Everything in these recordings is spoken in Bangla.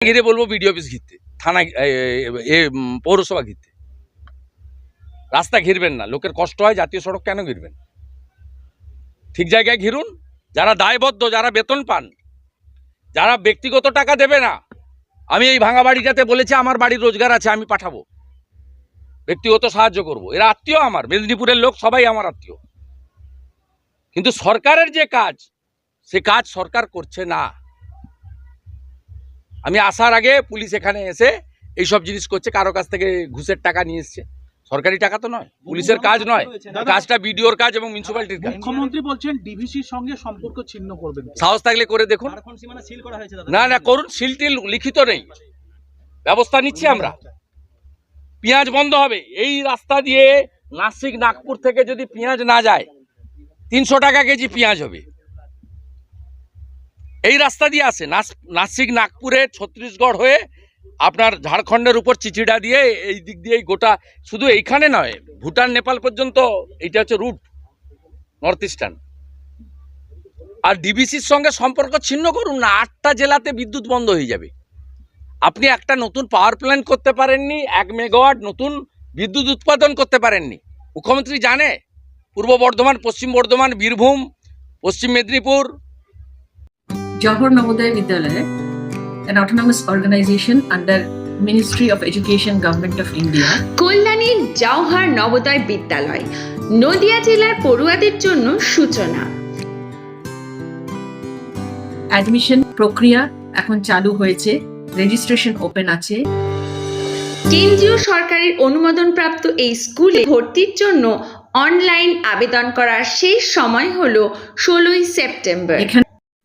ঘিরে বলব বিডিও অফিস ঘিরতে। থানা এ, পৌরসভা ঘিরতে। রাস্তা ঘিরবেন না লোকের কষ্ট হয় জাতীয় সড়ক কেন ঘিরবেন? ঠিক জায়গায় ঘিরুন যারা দায়বদ্ধ যারা বেতন পান যারা ব্যক্তিগত টাকা দেবে না আমি এই ভাঙা বাড়িটাতে বলেছি আমার বাড়ির রোজগার আছে আমি পাঠাবো। ব্যক্তিগত সাহায্য করব। এরা আত্মীয় আমার মেদিনীপুরের লোক সবাই আমার আত্মীয়। কিন্তু সরকারের যে কাজ সে কাজ সরকার করছে না। আমি আসার আগে পুলিশ এখানে এসে এইসব জিনিস করছে কারও কাছ থেকে ঘুষের টাকা নিয়ে এসছে। সরকারি টাকা তো নয় পুলিশের কাজ নয়। কাজটা বিডিওর কাজ এবং মিউনিসিপ্যালিটির কাজ। মুখ্যমন্ত্রী বলছেন ডিভিসির সঙ্গে সম্পর্ক ছিন্ন করবেন। সাহস থাকলে করে দেখুন। ঝাড়খণ্ড সীমানা সিল করা হয়েছে না না করুন সিলটিল লিখিত নেই। ব্যবস্থা নিচ্ছি আমরা। পেঁয়াজ বন্ধ হবে। এই রাস্তা দিয়ে নাসিক নাগপুর থেকে যদি পেঁয়াজ না যায় তিনশো টাকা কেজি পেঁয়াজ হবে। এই রাস্তা দিয়ে আসে। নাস- নাসিক নাগপুরে ছত্তিশগড় হয়ে আপনার ঝাড়খণ্ডের উপর চিচিড়া দিয়ে এই দিক দিয়ে গোটা শুধু এইখানে নয়, ভুটান, নেপাল পর্যন্ত এইটা হচ্ছে রুট নর্থ ইস্টার্ন আর ডিবিসির সঙ্গে সম্পর্ক ছিন্ন করুন না, আটটা জেলাতে বিদ্যুৎ বন্ধ হয়ে যাবে। আপনি একটা নতুন পাওয়ার প্ল্যান্ট করতে পারেননি, এক মেগাওয়াট নতুন বিদ্যুৎ উৎপাদন করতে পারেননি। মুখ্যমন্ত্রী জানে, পূর্ব বর্ধমান, পশ্চিম বর্ধমান, বীরভূম, পশ্চিম Medinipur Johor Navodaya Vidyalaya, an autonomous organization under Ministry of Education, Government of India, কল্যাণীর Jawahar Navodaya বিদ্যালয় নদিয়া জেলার পড়ুয়াদের জন্য সূচনা। অ্যাডমিশন প্রক্রিয়া এখন চালু হয়েছে রেজিস্ট্রেশন ওপেন আছে। কেন্দ্রীয় সরকারের অনুমোদনপ্রাপ্ত এই স্কুলে ভর্তির জন্য অনলাইন আবেদন করার শেষ সময় হলো ষোলোই সেপ্টেম্বর। এখানে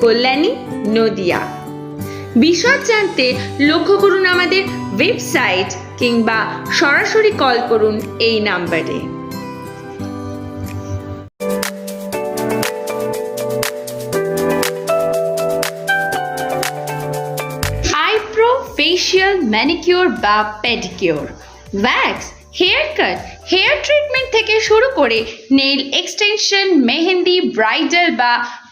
কল্যাণী, নদিয়া। বিশদ জানতে লক্ষ্য করুন আমাদের ওয়েবসাইট কিংবা সরাসরি কল করুন এই নাম্বারে আইব্রো ফেশিয়াল ম্যানিকিওর বা pedicure wax hair cut hair treatment থেকে শুরু করে নেল এক্সটেনশন মেহেন্দি ব্রাইডাল বা